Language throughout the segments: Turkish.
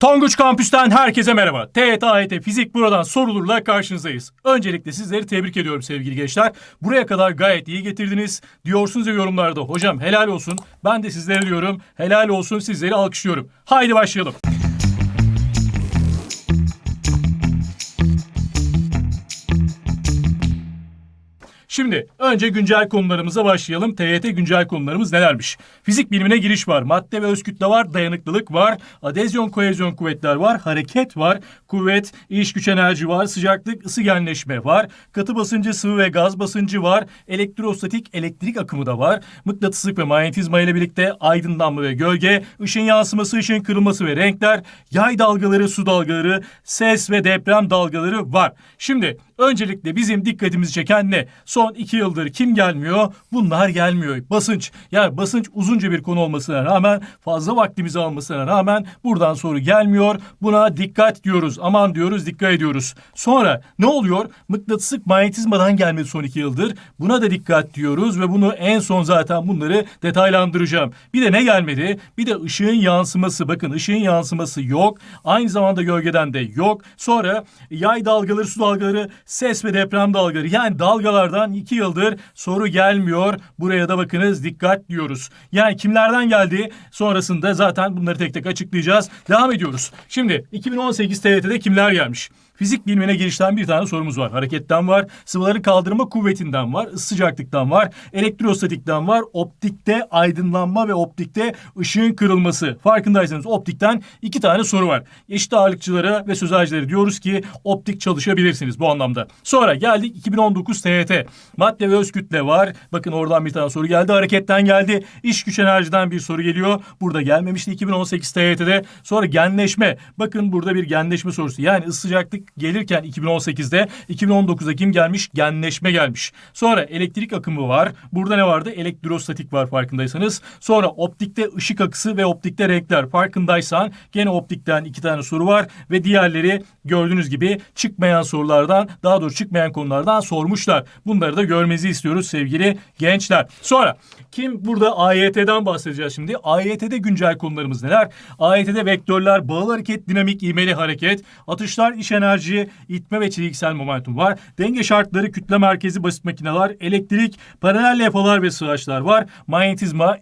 Tonguç Kampüs'ten herkese merhaba. TET AYT Fizik buradan sorularla karşınızdayız. Öncelikle sizleri tebrik ediyorum sevgili gençler. Buraya kadar gayet iyi getirdiniz. Diyorsunuz ya yorumlarda hocam helal olsun. Ben de sizlere diyorum helal olsun sizleri alkışlıyorum. Haydi başlayalım. Şimdi önce güncel konularımıza başlayalım. TYT güncel konularımız nelermiş? Fizik bilimine giriş var. Madde ve öz kütle var. Dayanıklılık var. Adezyon kohezyon kuvvetler var. Hareket var. Kuvvet, iş güç enerji var. Sıcaklık, ısı genleşme var. Katı basıncı, sıvı ve gaz basıncı var. Elektrostatik, elektrik akımı da var. Mıknatıslık ve manyetizma ile birlikte aydınlanma ve gölge, ışın yansıması, ışın kırılması ve renkler, yay dalgaları, su dalgaları, ses ve deprem dalgaları var. Şimdi öncelikle bizim dikkatimizi çeken ne? Son iki yıldır kim gelmiyor? Bunlar gelmiyor. Basınç. Yani basınç uzunca bir konu olmasına rağmen fazla vaktimizi almasına rağmen buradan soru gelmiyor. Buna dikkat diyoruz. Aman diyoruz dikkat ediyoruz. Sonra ne oluyor? Mıknatıslık manyetizmadan gelmedi son iki yıldır. Buna da dikkat diyoruz ve bunu en son zaten bunları detaylandıracağım. Bir de ne gelmedi? Bir de ışığın yansıması. Bakın ışığın yansıması yok. Aynı zamanda gölgeden de yok. Sonra yay dalgaları, su dalgaları, ses ve deprem dalgaları. Yani dalgalardan iki yıldır soru gelmiyor. Buraya da bakınız dikkat diyoruz. Yani kimlerden geldi? Sonrasında zaten bunları tek tek açıklayacağız. Devam ediyoruz. Şimdi 2018 TYT'de kimler gelmiş? Fizik bilimine girişten bir tane sorumuz var. Hareketten var, sıvıların kaldırma kuvvetinden var, sıcaklıktan var, elektrostatikten var, optikte aydınlanma ve optikte ışığın kırılması. Farkındaysanız optikten iki tane soru var. Eşit ağırlıkçılara ve sözelcilere diyoruz ki optik çalışabilirsiniz bu anlamda. Sonra geldik 2019 TYT. Madde ve öz kütle var. Bakın oradan bir tane soru geldi. Hareketten geldi. İş güç enerjiden bir soru geliyor. Burada gelmemişti 2018 TYT'de. Sonra genleşme. Bakın burada bir genleşme sorusu. Yani sıcaklık gelirken 2018'de 2019'da kim gelmiş? Genleşme gelmiş. Sonra elektrik akımı var. Burada ne vardı? Elektrostatik var farkındaysanız. Sonra optikte ışık akısı ve optikte renkler. Farkındaysan gene optikten iki tane soru var ve diğerleri gördüğünüz gibi çıkmayan sorulardan daha doğrusu çıkmayan konulardan sormuşlar. Bunları da görmenizi istiyoruz sevgili gençler. Sonra kim burada AYT'den bahsedeceğiz şimdi. AYT'de güncel konularımız neler? AYT'de vektörler, bağlı hareket, dinamik, ivmeli hareket, atışlar, iş enerji, itme ve çekiksel momentum var. Denge şartları, kütle merkezi, basit makineler, elektrik, paralel levhalar ve sığaçlar var. Manyetizma,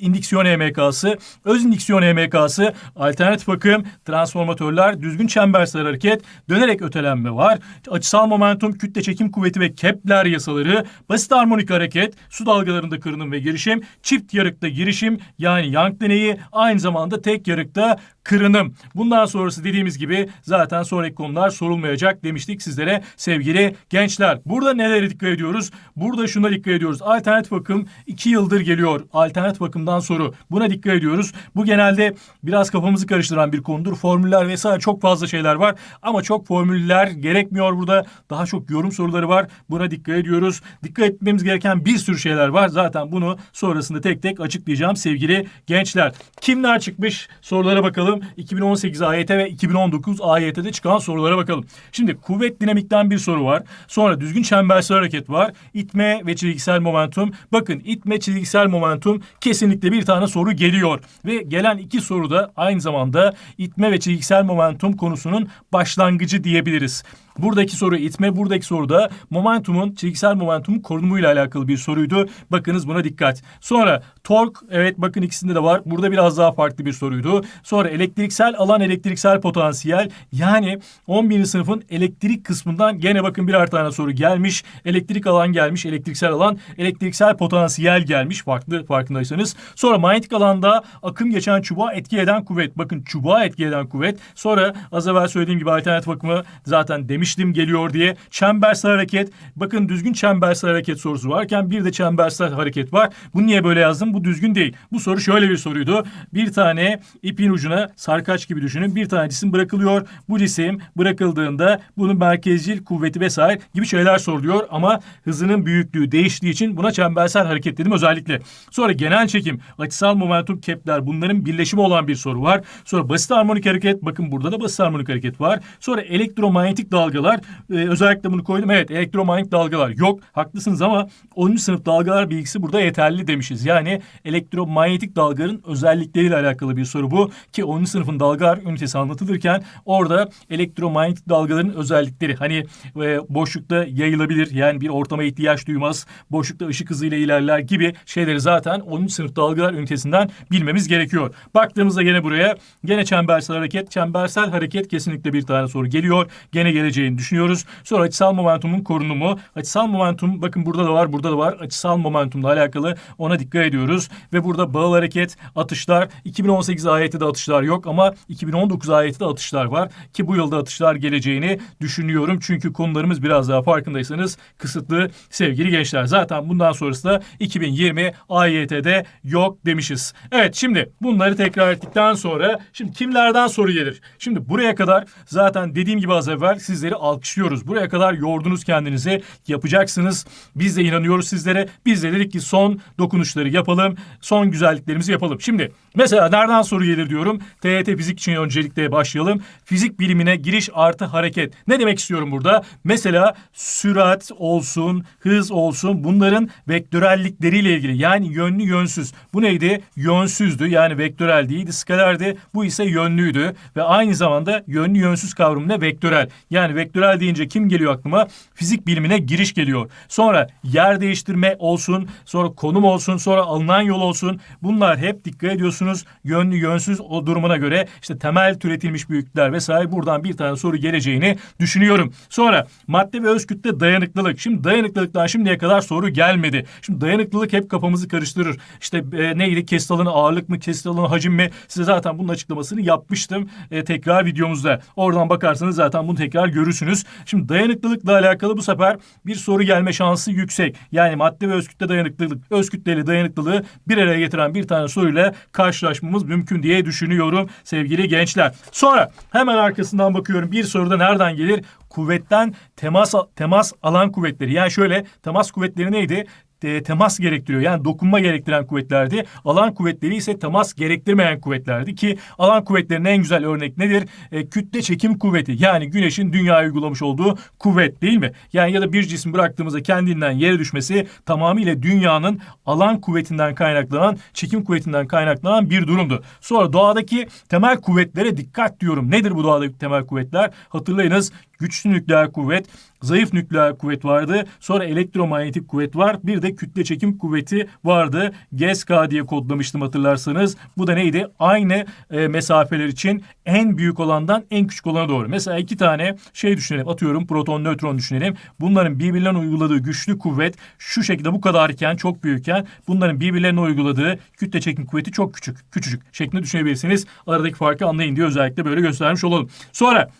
indiksiyon EMK'sı, öz indiksiyon EMK'sı, alternatif akım, transformatörler, düzgün çembersel hareket, dönerek ötelenme var. Açısal momentum, kütle çekim kuvveti ve Kepler yasaları, basit harmonik hareket, su dalgalarında kırınım ve girişim, çift yarıkta girişim yani Young deneyi, aynı zamanda tek yarıkta kırınım. Bundan sonrası dediğimiz gibi zaten sonraki konular sorulmayacak demiştik sizlere sevgili gençler. Burada nelere dikkat ediyoruz? Burada şuna dikkat ediyoruz. Alternatif akım 2 yıldır geliyor. Alternatif akımdan soru. Buna dikkat ediyoruz. Bu genelde biraz kafamızı karıştıran bir konudur. Formüller vesaire çok fazla şeyler var. Ama çok formüller gerekmiyor burada. Daha çok yorum soruları var. Buna dikkat ediyoruz. Dikkat etmemiz gereken bir sürü şeyler var. Zaten bunu sonrasında tek tek açıklayacağım sevgili gençler. Kimler çıkmış sorulara bakalım. 2018 AYT ve 2019 AYT'de çıkan sorulara bakalım. Şimdi kuvvet dinamikten bir soru var. Sonra düzgün çembersel hareket var. İtme ve çizgisel momentum. Bakın itme çizgisel momentum kesinlikle bir tane soru geliyor. Ve gelen iki soru da aynı zamanda itme ve çizgisel momentum konusunun başlangıcı diyebiliriz. Buradaki soru itme, buradaki soru da momentumun, çizgisel momentumun korunumuyla alakalı bir soruydu. Bakınız buna dikkat. Sonra tork, evet bakın ikisinde de var. Burada biraz daha farklı bir soruydu. Sonra elektriksel alan, elektriksel potansiyel. Yani 11. sınıfın elektrik kısmından gene bakın birer tane soru gelmiş. Elektrik alan gelmiş, elektriksel alan, elektriksel potansiyel gelmiş. Farklı farkındaysanız. Sonra manyetik alanda akım geçen çubuğa etki eden kuvvet. Bakın çubuğa etki eden kuvvet. Sonra az evvel söylediğim gibi alternatif akımı zaten demiştim geliyor diye. Çembersel hareket. Bakın düzgün çembersel hareket sorusu varken bir de çembersel hareket var. Bunu niye böyle yazdım? Bu düzgün değil. Bu soru şöyle bir soruydu. Bir tane ipin ucuna sarkaç gibi düşünün. Bir tane cisim bırakılıyor. Bu cisim bırakıldığında bunun merkezcil kuvveti vesaire gibi şeyler soruluyor. Ama hızının büyüklüğü değiştiği için buna çembersel hareket dedim özellikle. Sonra genel çekim, açısal momentum, kepler bunların birleşimi olan bir soru var. Sonra basit harmonik hareket. Bakın burada da basit harmonik hareket var. Sonra elektromanyetik dalgalar. Ee, özellikle bunu koydum. Evet elektromanyetik dalgalar yok. Haklısınız ama 10. sınıf dalgalar bilgisi burada yeterli demişiz. Yani elektromanyetik dalgaların özellikleriyle alakalı bir soru bu. Ki 10. 10. sınıfın dalgalar ünitesi anlatılırken orada elektromanyetik dalgaların özellikleri hani e, boşlukta yayılabilir yani bir ortama ihtiyaç duymaz. Boşlukta ışık hızıyla ilerler gibi şeyleri zaten 10. sınıf dalgalar ünitesinden bilmemiz gerekiyor. Baktığımızda gene buraya gene çembersel hareket. Çembersel hareket kesinlikle bir tane soru geliyor. Gene geleceğini düşünüyoruz. Sonra açısal momentumun korunumu. Açısal momentum bakın burada da var burada da var. Açısal momentumla alakalı ona dikkat ediyoruz. Ve burada bağıl hareket, atışlar. 2018 ayeti de atışlar yok ama 2019 ayeti de atışlar var. Ki bu yılda atışlar geleceğini düşünüyorum. Çünkü konularımız biraz daha farkındaysanız kısıtlı sevgili gençler. Zaten bundan sonrası da 2020 AYT'de yok demişiz. Evet şimdi bunları tekrar ettikten sonra şimdi kimlerden soru gelir? Şimdi buraya kadar zaten dediğim gibi az evvel sizleri alkışlıyoruz. Buraya kadar yordunuz kendinizi yapacaksınız. Biz de inanıyoruz sizlere. Biz de dedik ki son dokunuşları yapalım. Son güzelliklerimizi yapalım. Şimdi mesela nereden soru gelir diyorum. TYT fizik için öncelikle başlayalım. Fizik bilimine giriş artı hareket. Ne demek istiyorum burada? Mesela sürat olsun, hız olsun bunların vektörellikleriyle ilgili. Yani yönlü yönsüz. Bu neydi? Yönsüzdü. Yani vektörel değildi. Skalerdi. Bu ise yönlüydü. Ve aynı zamanda yönlü yönsüz kavramı ne? Vektörel. Yani vektörel deyince kim geliyor aklıma? Fizik bilimine giriş geliyor. Sonra yer değiştirme olsun, sonra konum olsun, sonra alınan yol olsun. Bunlar hep dikkat ediyorsunuz. Yönlü yönsüz o durumuna göre işte temel türetilmiş büyüklükler vesaire buradan bir tane soru geleceğini düşünüyorum. Sonra madde ve öz kütle dayanıklılık. Şimdi dayanıklılıktan şimdiye kadar soru gelmedi. Şimdi dayanıklılık hep kafamızı karıştırır. İşte e, neydi? Alanı ağırlık mı? Alanı hacim mi? Size zaten bunun açıklamasını yapmıştım e, tekrar videomuzda. Oradan bakarsanız zaten bunu tekrar görürsünüz. Şimdi dayanıklılıkla alakalı bu sefer bir soru gelme şansı yüksek. Yani madde ve öz kütle dayanıklılık, öz kütleli dayanıklılığı bir araya getiren bir tane soruyla karşılaşmamız mümkün diye düşünüyorum sevgili gençler. Sonra hemen arkasından bakıyorum bir soruda nereden gelir? Kuvvetten temas temas alan kuvvetleri. Yani şöyle temas kuvvetleri neydi? E, temas gerektiriyor. Yani dokunma gerektiren kuvvetlerdi. Alan kuvvetleri ise temas gerektirmeyen kuvvetlerdi ki alan kuvvetlerinin en güzel örnek nedir? E, kütle çekim kuvveti. Yani güneşin dünyaya uygulamış olduğu kuvvet değil mi? Yani ya da bir cisim bıraktığımızda kendinden yere düşmesi tamamıyla dünyanın alan kuvvetinden kaynaklanan, çekim kuvvetinden kaynaklanan bir durumdu. Sonra doğadaki temel kuvvetlere dikkat diyorum. Nedir bu doğadaki temel kuvvetler? Hatırlayınız güçlü nükleer kuvvet, zayıf nükleer kuvvet vardı. Sonra elektromanyetik kuvvet var. Bir de kütle çekim kuvveti vardı. GSK diye kodlamıştım hatırlarsanız. Bu da neydi? Aynı e, mesafeler için en büyük olandan en küçük olana doğru. Mesela iki tane şey düşünelim. Atıyorum proton, nötron düşünelim. Bunların birbirlerine uyguladığı güçlü kuvvet şu şekilde bu kadarken çok büyükken bunların birbirlerine uyguladığı kütle çekim kuvveti çok küçük. Küçücük şeklinde düşünebilirsiniz. Aradaki farkı anlayın diye özellikle böyle göstermiş olalım. Sonra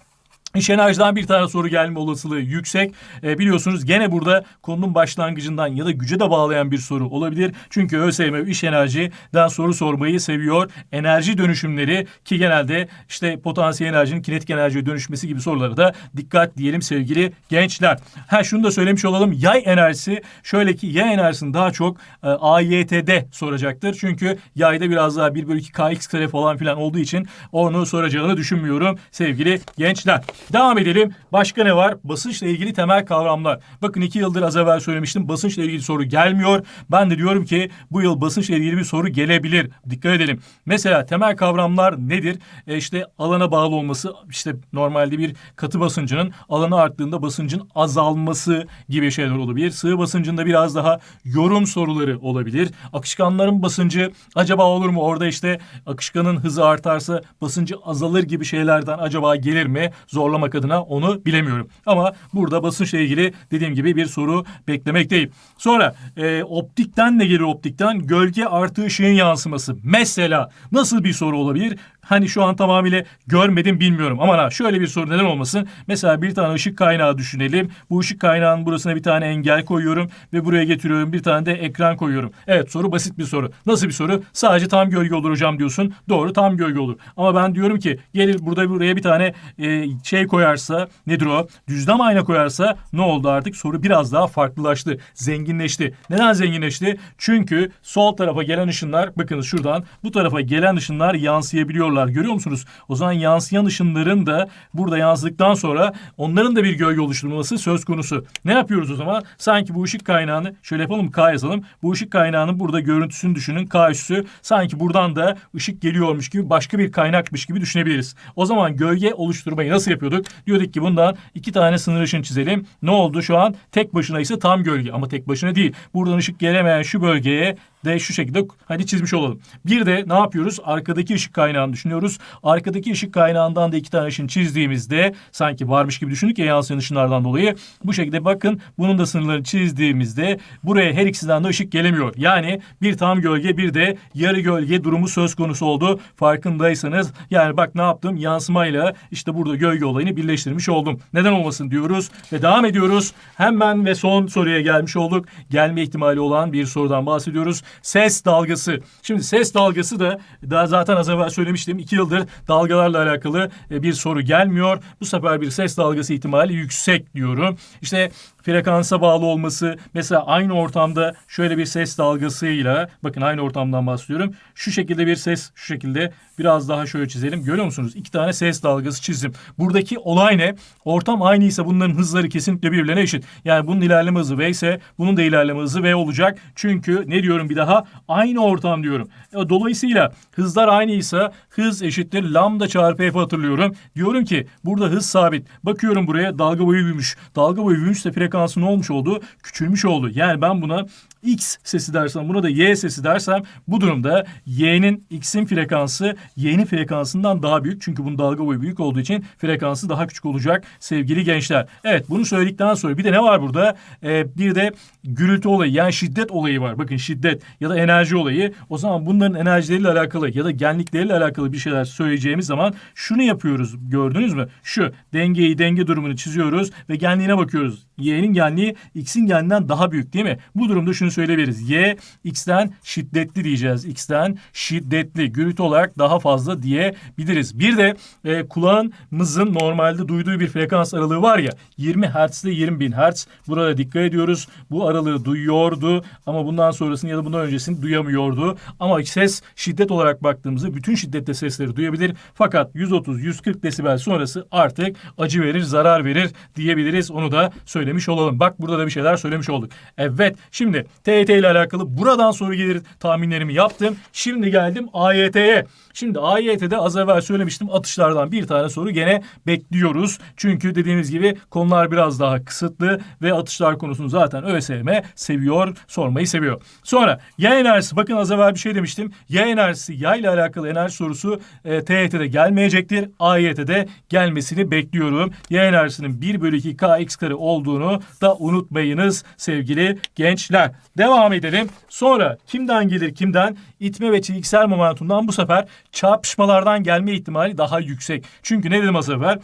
İş enerjiden bir tane soru gelme olasılığı yüksek. E, biliyorsunuz gene burada konunun başlangıcından ya da güce de bağlayan bir soru olabilir. Çünkü ÖSYM iş enerjiden soru sormayı seviyor. Enerji dönüşümleri ki genelde işte potansiyel enerjinin kinetik enerjiye dönüşmesi gibi sorulara da dikkat diyelim sevgili gençler. Ha şunu da söylemiş olalım. Yay enerjisi şöyle ki yay enerjisini daha çok e, AYT'de soracaktır. Çünkü yayda biraz daha 1 bölü 2 kx kare falan filan olduğu için onu soracağını düşünmüyorum sevgili gençler. Devam edelim. Başka ne var? Basınçla ilgili temel kavramlar. Bakın iki yıldır az evvel söylemiştim. Basınçla ilgili soru gelmiyor. Ben de diyorum ki bu yıl basınçla ilgili bir soru gelebilir. Dikkat edelim. Mesela temel kavramlar nedir? E işte alana bağlı olması. işte normalde bir katı basıncının alanı arttığında basıncın azalması gibi şeyler olabilir. Sığ basıncında biraz daha yorum soruları olabilir. Akışkanların basıncı acaba olur mu? Orada işte akışkanın hızı artarsa basıncı azalır gibi şeylerden acaba gelir mi? Zor zorlamak adına onu bilemiyorum. Ama burada basınçla ilgili dediğim gibi bir soru beklemekteyim. Sonra e, optikten ne gelir optikten? Gölge artı ışığın yansıması. Mesela nasıl bir soru olabilir? Hani şu an tamamıyla görmedim bilmiyorum. Ama ha, şöyle bir soru neden olmasın? Mesela bir tane ışık kaynağı düşünelim. Bu ışık kaynağının burasına bir tane engel koyuyorum ve buraya getiriyorum. Bir tane de ekran koyuyorum. Evet soru basit bir soru. Nasıl bir soru? Sadece tam gölge olur hocam diyorsun. Doğru tam gölge olur. Ama ben diyorum ki gelir burada buraya bir tane e, şey şey koyarsa nedir o? Düzlem ayna koyarsa ne oldu artık? Soru biraz daha farklılaştı. Zenginleşti. Neden zenginleşti? Çünkü sol tarafa gelen ışınlar bakınız şuradan bu tarafa gelen ışınlar yansıyabiliyorlar. Görüyor musunuz? O zaman yansıyan ışınların da burada yansıdıktan sonra onların da bir gölge oluşturulması söz konusu. Ne yapıyoruz o zaman? Sanki bu ışık kaynağını şöyle yapalım K yazalım. Bu ışık kaynağının burada görüntüsünü düşünün. K üssü sanki buradan da ışık geliyormuş gibi başka bir kaynakmış gibi düşünebiliriz. O zaman gölge oluşturmayı nasıl yapıyorduk? Diyorduk ki bundan iki tane sınır ışın çizelim. Ne oldu şu an? Tek başına ise tam gölge ama tek başına değil. Buradan ışık gelemeyen şu bölgeye de şu şekilde hadi çizmiş olalım. Bir de ne yapıyoruz? Arkadaki ışık kaynağını düşünüyoruz. Arkadaki ışık kaynağından da iki tane ışın çizdiğimizde sanki varmış gibi düşündük ya yansıyan ışınlardan dolayı. Bu şekilde bakın bunun da sınırlarını çizdiğimizde buraya her ikisinden de ışık gelemiyor. Yani bir tam gölge bir de yarı gölge durumu söz konusu oldu. Farkındaysanız yani bak ne yaptım? Yansımayla işte burada gölge olayını birleştirmiş oldum. Neden olmasın diyoruz ve devam ediyoruz. Hemen ve son soruya gelmiş olduk. Gelme ihtimali olan bir sorudan bahsediyoruz. Ses dalgası. Şimdi ses dalgası da daha zaten az evvel söylemiştim. iki yıldır dalgalarla alakalı e, bir soru gelmiyor. Bu sefer bir ses dalgası ihtimali yüksek diyorum. İşte frekansa bağlı olması mesela aynı ortamda şöyle bir ses dalgasıyla bakın aynı ortamdan bahsediyorum. Şu şekilde bir ses şu şekilde biraz daha şöyle çizelim. Görüyor musunuz? İki tane ses dalgası çizdim. Buradaki olay ne? Ortam aynıysa bunların hızları kesinlikle birbirine eşit. Yani bunun ilerleme hızı V ise bunun da ilerleme hızı V olacak. Çünkü ne diyorum bir daha? Aynı ortam diyorum. E, Dolayısıyla hızlar aynıysa hız eşittir lambda çarpı f hatırlıyorum. Diyorum ki burada hız sabit. Bakıyorum buraya dalga boyu büyümüş. Dalga boyu büyümüşse frekansı ne olmuş oldu? Küçülmüş oldu. Yani ben buna X sesi dersem buna da Y sesi dersem bu durumda Y'nin X'in frekansı Y'nin frekansından daha büyük. Çünkü bunun dalga boyu büyük olduğu için frekansı daha küçük olacak sevgili gençler. Evet bunu söyledikten sonra bir de ne var burada? Ee, bir de gürültü olayı yani şiddet olayı var. Bakın şiddet ya da enerji olayı. O zaman bunların enerjileriyle alakalı ya da genlikleriyle alakalı bir şeyler söyleyeceğimiz zaman şunu yapıyoruz. Gördünüz mü? Şu dengeyi denge durumunu çiziyoruz ve genliğine bakıyoruz. Y'nin genliği X'in genliğinden daha büyük değil mi? Bu durumda şunu söyleyebiliriz. Y X'ten şiddetli diyeceğiz. X'ten şiddetli, gürültü olarak daha fazla diyebiliriz. Bir de e, kulağımızın normalde duyduğu bir frekans aralığı var ya 20 Hz ile 20 bin Hz. Burada dikkat ediyoruz. Bu aralığı duyuyordu ama bundan sonrasını ya da bundan öncesini duyamıyordu. Ama ses şiddet olarak baktığımızda bütün şiddette sesleri duyabilir. Fakat 130-140 desibel sonrası artık acı verir, zarar verir diyebiliriz. Onu da söylemiş olalım. Bak burada da bir şeyler söylemiş olduk. Evet şimdi TET ile alakalı buradan soru gelir tahminlerimi yaptım. Şimdi geldim AYT'ye. Şimdi AYT'de az evvel söylemiştim atışlardan bir tane soru gene bekliyoruz. Çünkü dediğimiz gibi konular biraz daha kısıtlı ve atışlar konusunu zaten ÖSYM seviyor, sormayı seviyor. Sonra yay enerjisi bakın az evvel bir şey demiştim. Yay enerjisi yay ile alakalı enerji sorusu e, TYT'de gelmeyecektir. AYT'de gelmesini bekliyorum. Yay enerjisinin 1 bölü 2 kx kare olduğunu da unutmayınız sevgili gençler. Devam edelim. Sonra kimden gelir kimden? İtme ve çekiksel momentumdan bu sefer çarpışmalardan gelme ihtimali daha yüksek. Çünkü ne dedim az evvel?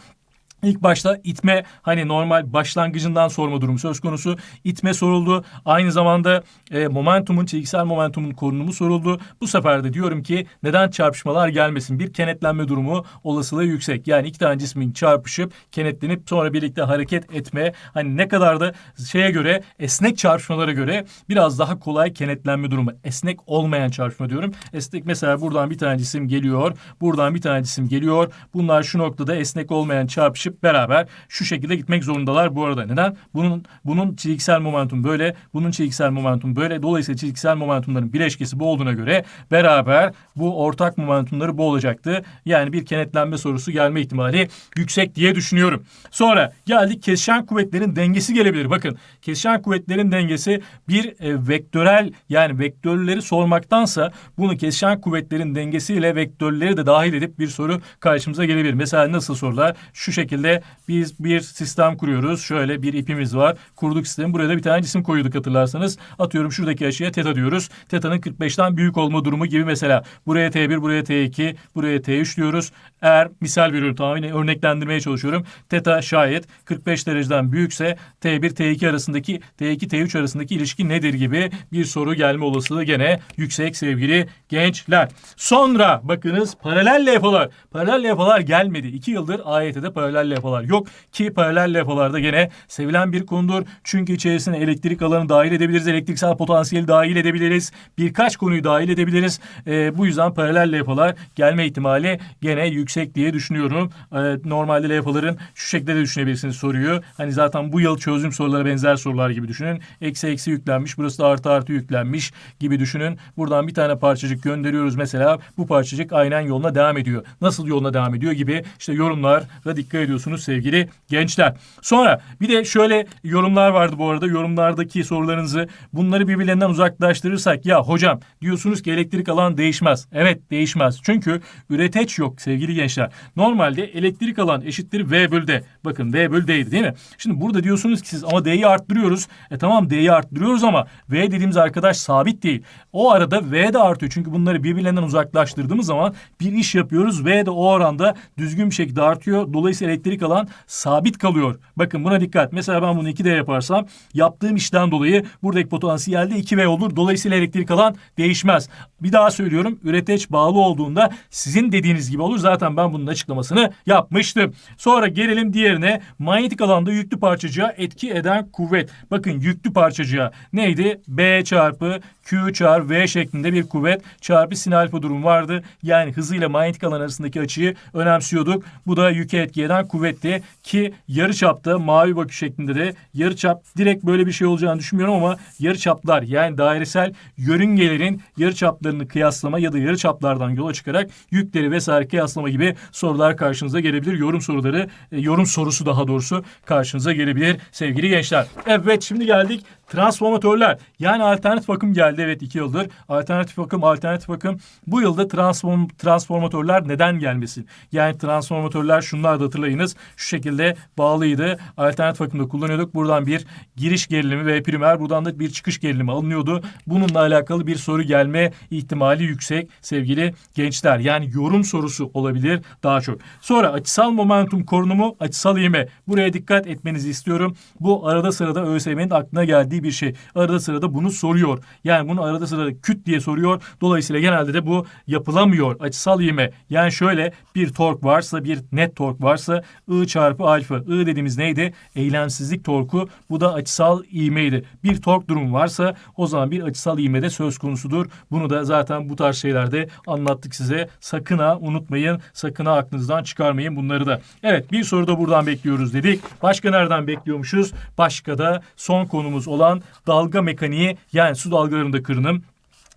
İlk başta itme hani normal başlangıcından sorma durumu söz konusu. İtme soruldu. Aynı zamanda e, momentumun, çekiksel momentumun korunumu soruldu. Bu sefer de diyorum ki neden çarpışmalar gelmesin? Bir kenetlenme durumu olasılığı yüksek. Yani iki tane cismin çarpışıp kenetlenip sonra birlikte hareket etme. Hani ne kadar da şeye göre esnek çarpışmalara göre biraz daha kolay kenetlenme durumu. Esnek olmayan çarpışma diyorum. Esnek mesela buradan bir tane cisim geliyor. Buradan bir tane cisim geliyor. Bunlar şu noktada esnek olmayan çarpışıp beraber şu şekilde gitmek zorundalar bu arada. Neden? Bunun bunun çekiksel momentum böyle, bunun çekiksel momentum böyle. Dolayısıyla çekiksel momentumların bileşkesi bu olduğuna göre beraber bu ortak momentumları bu olacaktı. Yani bir kenetlenme sorusu gelme ihtimali yüksek diye düşünüyorum. Sonra geldik kesişen kuvvetlerin dengesi gelebilir. Bakın kesişen kuvvetlerin dengesi bir e, vektörel yani vektörleri sormaktansa bunu kesişen kuvvetlerin dengesiyle vektörleri de dahil edip bir soru karşımıza gelebilir. Mesela nasıl sorular? Şu şekilde biz bir sistem kuruyoruz. Şöyle bir ipimiz var. Kurduk sistemi. Buraya da bir tane cisim koyuyorduk hatırlarsanız. Atıyorum şuradaki açıya teta diyoruz. Teta'nın 45'ten büyük olma durumu gibi mesela. Buraya T1, buraya T2, buraya T3 diyoruz. Eğer misal veriyorum tamamen örneklendirmeye çalışıyorum. Teta şayet 45 dereceden büyükse T1, T2 arasındaki T2, T3 arasındaki ilişki nedir gibi bir soru gelme olasılığı gene yüksek sevgili gençler. Sonra bakınız paralel levhalar. Paralel levhalar gelmedi. İki yıldır AYT'de paralel paralel levhalar yok. Ki paralel levhalarda gene sevilen bir konudur. Çünkü içerisine elektrik alanı dahil edebiliriz. Elektriksel potansiyeli dahil edebiliriz. Birkaç konuyu dahil edebiliriz. Ee, bu yüzden paralel levhalar gelme ihtimali gene yüksek diye düşünüyorum. Ee, normalde levhaların şu şekilde de düşünebilirsiniz soruyu. Hani zaten bu yıl çözüm sorulara benzer sorular gibi düşünün. Eksi eksi yüklenmiş. Burası da artı artı yüklenmiş gibi düşünün. Buradan bir tane parçacık gönderiyoruz mesela. Bu parçacık aynen yoluna devam ediyor. Nasıl yoluna devam ediyor gibi işte yorumlara dikkat ediyorsunuz sevgili gençler. Sonra bir de şöyle yorumlar vardı bu arada. Yorumlardaki sorularınızı bunları birbirlerinden uzaklaştırırsak ya hocam diyorsunuz ki elektrik alan değişmez. Evet değişmez. Çünkü üreteç yok sevgili gençler. Normalde elektrik alan eşittir V bölü D. Bakın V bölü D'ydi değil mi? Şimdi burada diyorsunuz ki siz ama D'yi arttırıyoruz. E tamam D'yi arttırıyoruz ama V dediğimiz arkadaş sabit değil. O arada V de artıyor. Çünkü bunları birbirlerinden uzaklaştırdığımız zaman bir iş yapıyoruz. V de o oranda düzgün bir şekilde artıyor. Dolayısıyla elektrik alan sabit kalıyor. Bakın buna dikkat. Mesela ben bunu 2D yaparsam yaptığım işten dolayı buradaki potansiyelde 2V olur. Dolayısıyla elektrik alan değişmez. Bir daha söylüyorum. Üreteç bağlı olduğunda sizin dediğiniz gibi olur. Zaten ben bunun açıklamasını yapmıştım. Sonra gelelim diğerine. Manyetik alanda yüklü parçacığa etki eden kuvvet. Bakın yüklü parçacığa neydi? B çarpı Q çarpı V şeklinde bir kuvvet çarpı sin alfa durum vardı. Yani hızıyla manyetik alan arasındaki açıyı önemsiyorduk. Bu da yüke etki eden kuvvetti ki yarı çapta mavi bakış şeklinde de yarı çap direkt böyle bir şey olacağını düşünmüyorum ama yarı çaplar yani dairesel yörüngelerin yarı çaplarını kıyaslama ya da yarı çaplardan yola çıkarak yükleri vesaire kıyaslama gibi sorular karşınıza gelebilir. Yorum soruları, e, yorum sorusu daha doğrusu karşınıza gelebilir sevgili gençler. Evet şimdi geldik transformatörler. Yani alternatif akım geldi evet iki yıldır. Alternatif akım, alternatif akım. Bu yılda transform, transformatörler neden gelmesin? Yani transformatörler şunlar da hatırlayınız. Şu şekilde bağlıydı. Alternatif akımda kullanıyorduk. Buradan bir giriş gerilimi ve primer buradan da bir çıkış gerilimi alınıyordu. Bununla alakalı bir soru gelme ihtimali yüksek sevgili gençler. Yani yorum sorusu olabilir daha çok. Sonra açısal momentum korunumu, açısal ivme. Buraya dikkat etmenizi istiyorum. Bu arada sırada ÖSYM'nin aklına geldiği bir şey. Arada sırada bunu soruyor. Yani bunu arada sırada küt diye soruyor. Dolayısıyla genelde de bu yapılamıyor. Açısal ivme. Yani şöyle bir tork varsa bir net tork varsa I çarpı alfa. I dediğimiz neydi? Eylemsizlik torku. Bu da açısal ivmeydi. Bir tork durum varsa o zaman bir açısal ivme de söz konusudur. Bunu da zaten bu tarz şeylerde anlattık size. Sakın ha unutmayın. Sakın ha aklınızdan çıkarmayın bunları da. Evet bir soru da buradan bekliyoruz dedik. Başka nereden bekliyormuşuz? Başka da son konumuz olan dalga mekaniği yani su dalgalarında kırınım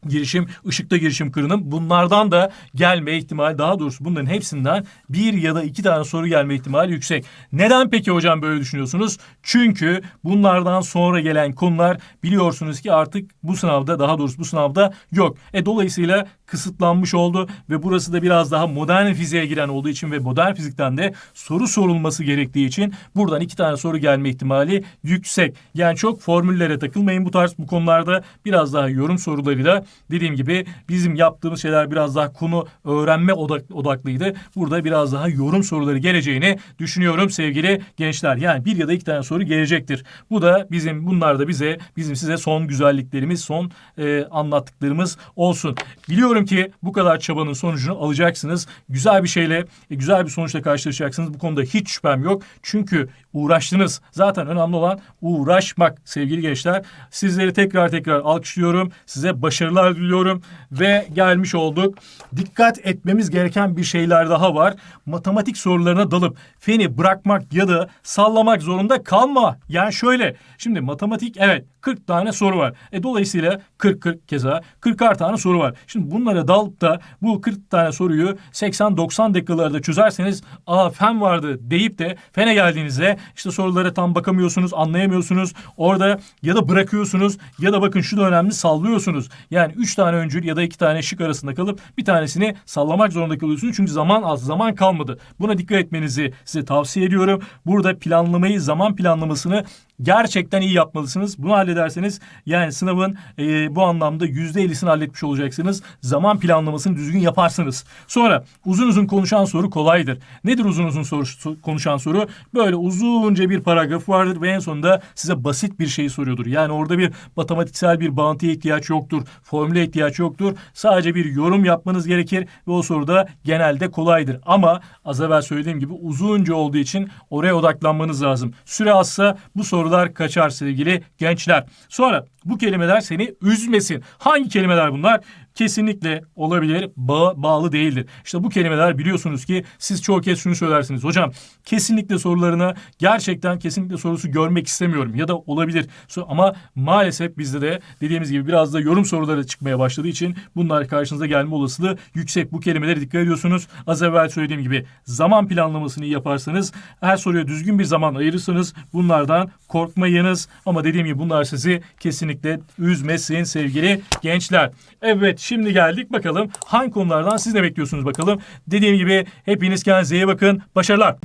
girişim, ışıkta girişim kırınım bunlardan da gelme ihtimali daha doğrusu bunların hepsinden bir ya da iki tane soru gelme ihtimali yüksek. Neden peki hocam böyle düşünüyorsunuz? Çünkü bunlardan sonra gelen konular biliyorsunuz ki artık bu sınavda daha doğrusu bu sınavda yok. E dolayısıyla kısıtlanmış oldu ve burası da biraz daha modern fiziğe giren olduğu için ve modern fizikten de soru sorulması gerektiği için buradan iki tane soru gelme ihtimali yüksek. Yani çok formüllere takılmayın bu tarz bu konularda biraz daha yorum sorularıyla dediğim gibi bizim yaptığımız şeyler biraz daha konu öğrenme odak, odaklıydı. Burada biraz daha yorum soruları geleceğini düşünüyorum sevgili gençler. Yani bir ya da iki tane soru gelecektir. Bu da bizim bunlar da bize bizim size son güzelliklerimiz, son e, anlattıklarımız olsun. Biliyorum ki bu kadar çabanın sonucunu alacaksınız. Güzel bir şeyle, e, güzel bir sonuçla karşılaşacaksınız. Bu konuda hiç şüphem yok. Çünkü uğraştınız. Zaten önemli olan uğraşmak sevgili gençler. Sizleri tekrar tekrar alkışlıyorum. Size başarılar diliyorum ve gelmiş olduk. Dikkat etmemiz gereken bir şeyler daha var. Matematik sorularına dalıp feni bırakmak ya da sallamak zorunda kalma. Yani şöyle. Şimdi matematik evet 40 tane soru var. E dolayısıyla 40 40 keza 40'ar tane soru var. Şimdi bunlara dalıp da bu 40 tane soruyu 80-90 dakikalarda çözerseniz aa fen vardı deyip de fene geldiğinizde işte sorulara tam bakamıyorsunuz, anlayamıyorsunuz. Orada ya da bırakıyorsunuz ya da bakın şu da önemli sallıyorsunuz. Yani 3 tane öncül ya da 2 tane şık arasında kalıp bir tanesini sallamak zorunda kalıyorsunuz. Çünkü zaman az, zaman kalmadı. Buna dikkat etmenizi size tavsiye ediyorum. Burada planlamayı, zaman planlamasını gerçekten iyi yapmalısınız. Bunu hallederseniz yani sınavın e, bu anlamda %50'sini halletmiş olacaksınız. Zaman planlamasını düzgün yaparsınız. Sonra uzun uzun konuşan soru kolaydır. Nedir uzun uzun soru, so- konuşan soru? Böyle uzunca bir paragraf vardır ve en sonunda size basit bir şey soruyordur. Yani orada bir matematiksel bir bağıntıya ihtiyaç yoktur. Formüle ihtiyaç yoktur. Sadece bir yorum yapmanız gerekir ve o soruda genelde kolaydır. Ama az evvel söylediğim gibi uzunca olduğu için oraya odaklanmanız lazım. Süre azsa bu sorular kaçar sevgili gençler. Sonra bu kelimeler seni üzmesin. Hangi kelimeler bunlar? Kesinlikle olabilir, bağ, bağlı değildir. İşte bu kelimeler biliyorsunuz ki siz çoğu kez şunu söylersiniz. Hocam kesinlikle sorularına gerçekten kesinlikle sorusu görmek istemiyorum ya da olabilir. Ama maalesef bizde de dediğimiz gibi biraz da yorum soruları çıkmaya başladığı için bunlar karşınıza gelme olasılığı yüksek. Bu kelimelere dikkat ediyorsunuz. Az evvel söylediğim gibi zaman planlamasını yaparsanız her soruya düzgün bir zaman ayırırsanız bunlardan korkmayınız. Ama dediğim gibi bunlar sizi kesinlikle üzmesin sevgili gençler. Evet şimdi geldik bakalım hangi konulardan siz ne bekliyorsunuz bakalım. Dediğim gibi hepiniz kendinize iyi bakın. Başarılar.